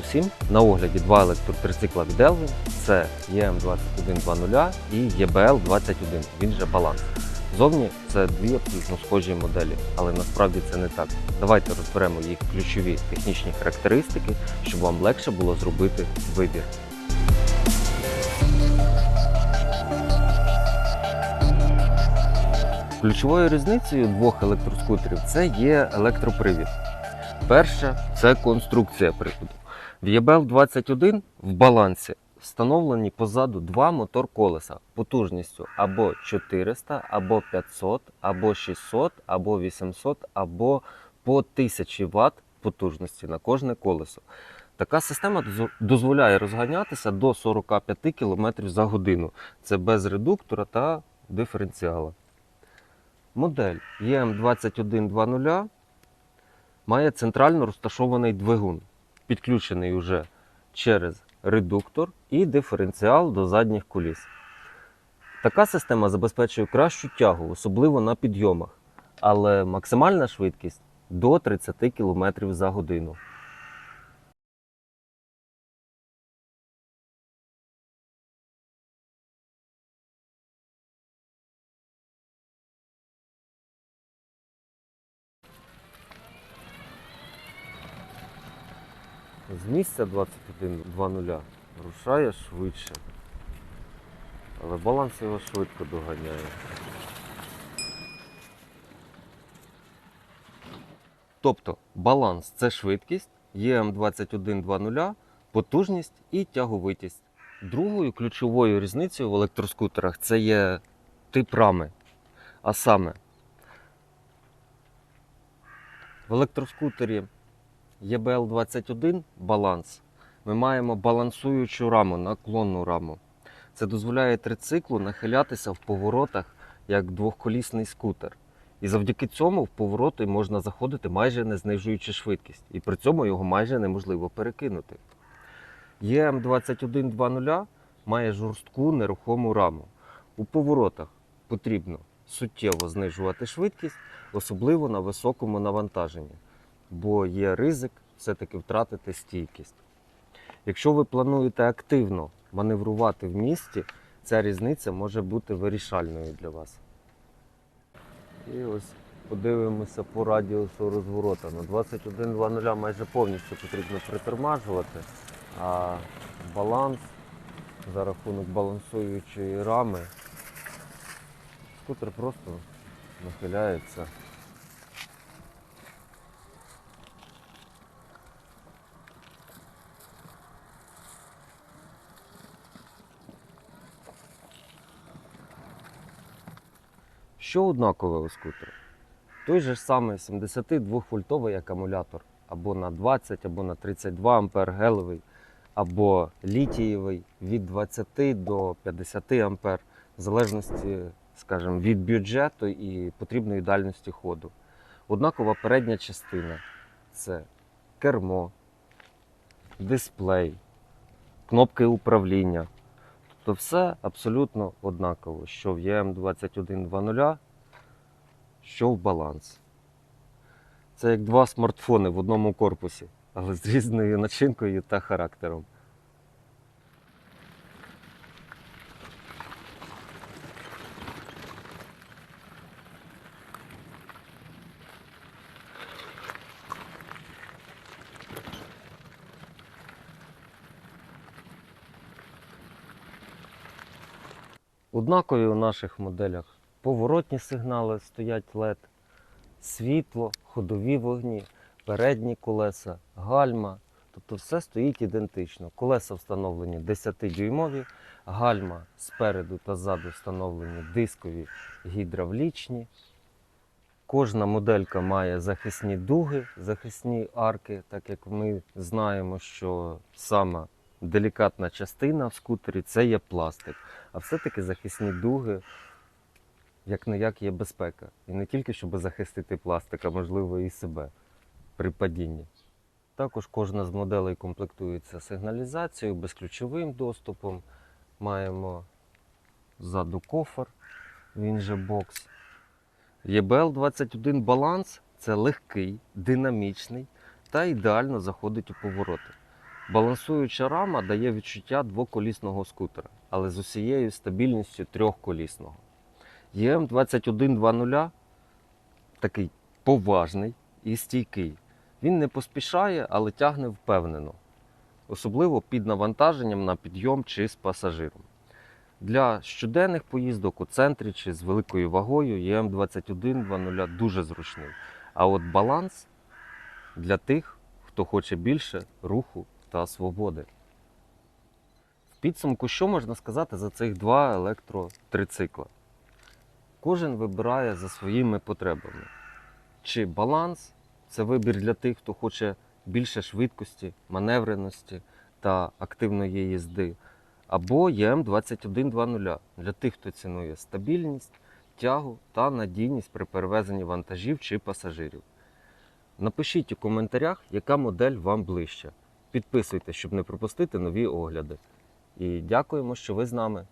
усім. На огляді два електротрицикла від Elvin. Це EM2120 і EBL21, він же баланс. Зовні це дві абсолютно схожі моделі, але насправді це не так. Давайте розберемо їх ключові технічні характеристики, щоб вам легше було зробити вибір. Ключовою різницею двох електроскутерів це є електропривід. Перше це конструкція приводу. В EBL 21 в балансі встановлені позаду два мотор колеса потужністю або 400, або 500, або 600, або 800, або по 1000 Вт потужності на кожне колесо. Така система дозволяє розганятися до 45 км за годину. Це без редуктора та диференціала. Модель EM2120 має центрально розташований двигун, підключений уже через редуктор і диференціал до задніх коліс. Така система забезпечує кращу тягу, особливо на підйомах, але максимальна швидкість до 30 км за годину. З місця 21.00 рушає швидше. Але баланс його швидко доганяє. Тобто баланс це швидкість, EM2120, потужність і тяговитість. Другою ключовою різницею в електроскутерах це є тип рами. А саме в електроскутері EBL21 баланс. Ми маємо балансуючу раму, наклонну раму. Це дозволяє трициклу нахилятися в поворотах як двохколісний скутер. І завдяки цьому в повороти можна заходити майже не знижуючи швидкість. І при цьому його майже неможливо перекинути. EM2120 має жорстку нерухому раму. У поворотах потрібно суттєво знижувати швидкість, особливо на високому навантаженні бо є ризик все-таки втратити стійкість. Якщо ви плануєте активно маневрувати в місті, ця різниця може бути вирішальною для вас. І ось подивимося по радіусу розворота. На 21.00 майже повністю потрібно притормажувати, а баланс за рахунок балансуючої рами скутер просто нахиляється. Що однакове у скутері? Той же самий 72-вольтовий акумулятор або на 20, або на 32 ампер гелевий, або літієвий від 20 до 50 ампер, в залежності, скажімо, від бюджету і потрібної дальності ходу. Однакова передня частина це кермо, дисплей, кнопки управління. Тобто все абсолютно однаково, що в EM2120, що в баланс. Це як два смартфони в одному корпусі, але з різною начинкою та характером. Однакові у наших моделях поворотні сигнали стоять LED, світло, ходові вогні, передні колеса, гальма. Тобто все стоїть ідентично. Колеса встановлені 10-дюймові, гальма спереду та ззаду встановлені дискові гідравлічні. Кожна моделька має захисні дуги, захисні арки, так як ми знаємо, що сама делікатна частина в скутері це є пластик. А все-таки захисні дуги, як не як є безпека. І не тільки щоб захистити пластик, а можливо і себе при падінні. Також кожна з моделей комплектується сигналізацією, безключовим доступом. Маємо ззаду кофр, він же бокс. EBL 21 баланс це легкий, динамічний та ідеально заходить у повороти. Балансуюча рама дає відчуття двоколісного скутера, але з усією стабільністю трьохколісного. ЄМ 2120 такий поважний і стійкий. Він не поспішає, але тягне впевнено, особливо під навантаженням на підйом чи з пасажиром. Для щоденних поїздок у центрі чи з великою вагою ЄМ 2120 дуже зручний. А от баланс для тих, хто хоче більше руху та свободи. В підсумку, що можна сказати за цих два електротрицикла? Кожен вибирає за своїми потребами. Чи баланс це вибір для тих, хто хоче більше швидкості, маневреності та активної їзди, або ЄМ 2120 для тих, хто цінує стабільність, тягу та надійність при перевезенні вантажів чи пасажирів. Напишіть у коментарях, яка модель вам ближча. Підписуйтесь, щоб не пропустити нові огляди. І дякуємо, що ви з нами.